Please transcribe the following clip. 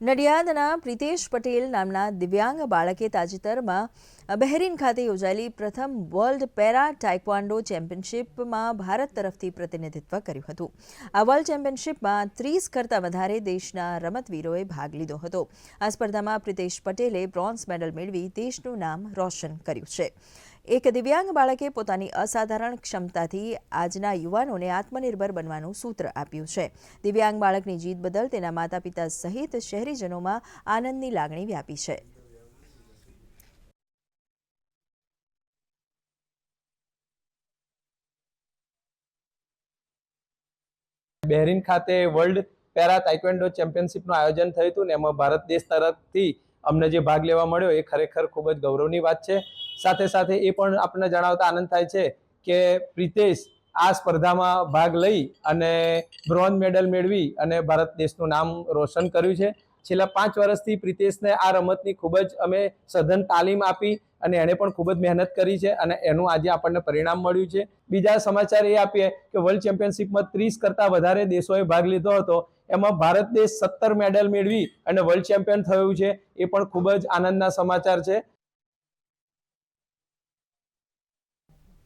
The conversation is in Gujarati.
નડિયાદના પ્રિતેશ પટેલ નામના દિવ્યાંગ બાળકે તાજેતરમાં બહેરીન ખાતે યોજાયેલી પ્રથમ વર્લ્ડ પેરા ટાઇક્વાન્ડો ચેમ્પિયનશિપમાં ભારત તરફથી પ્રતિનિધિત્વ કર્યું હતું. આ વર્લ્ડ ચેમ્પિયનશિપમાં ત્રીસ કરતાં વધારે દેશના રમતવીરોએ ભાગ લીધો હતો. આ સ્પર્ધામાં પ્રિતેશ પટેલે બ્રોન્ઝ મેડલ મેળવી દેશનું નામ રોશન કર્યું છે. એક દિવ્યાંગ બાળકે પોતાની અસાધારણ ક્ષમતાથી આજના યુવાનોને આત્મનિર્ભર બનવાનું સૂત્ર આપ્યું છે. દિવ્યાંગ બાળકની જીત બદલ તેના માતા પિતા સહિત શહેરીજનોમાં આનંદની લાગણી વ્યાપી છે. બહેરીન ખાતે વર્લ્ડ પેરા તાઇક્વેન્ડો ચેમ્પિયનશિપનું આયોજન થયું હતું ને એમાં ભારત દેશ તરફથી અમને જે ભાગ લેવા મળ્યો એ ખરેખર ખૂબ જ ગૌરવની વાત છે. સાથે સાથે એ પણ આપણને જણાવતા આનંદ થાય છે કે પ્રિતેશ આ સ્પર્ધામાં ભાગ લઈ અને બ્રોન્ઝ મેડલ મેળવી અને ભારત દેશનું નામ રોશન કર્યું છે. છેલ્લા પાંચ વર્ષથી પ્રિતેશને આ રમતની ખૂબ જ અમે સઘન તાલીમ આપી અને એણે પણ ખૂબ જ મહેનત કરી છે અને એનું આજે આપણને પરિણામ મળ્યું છે. બીજા સમાચાર એ આપીએ કે વર્લ્ડ ચેમ્પિયનશિપમાં ત્રીસ કરતાં વધારે દેશોએ ભાગ લીધો હતો. એમાં ભારત દેશ સત્તર મેડલ મેળવી અને વર્લ્ડ ચેમ્પિયન થયું છે. એ પણ ખૂબ જ આનંદના સમાચાર છે.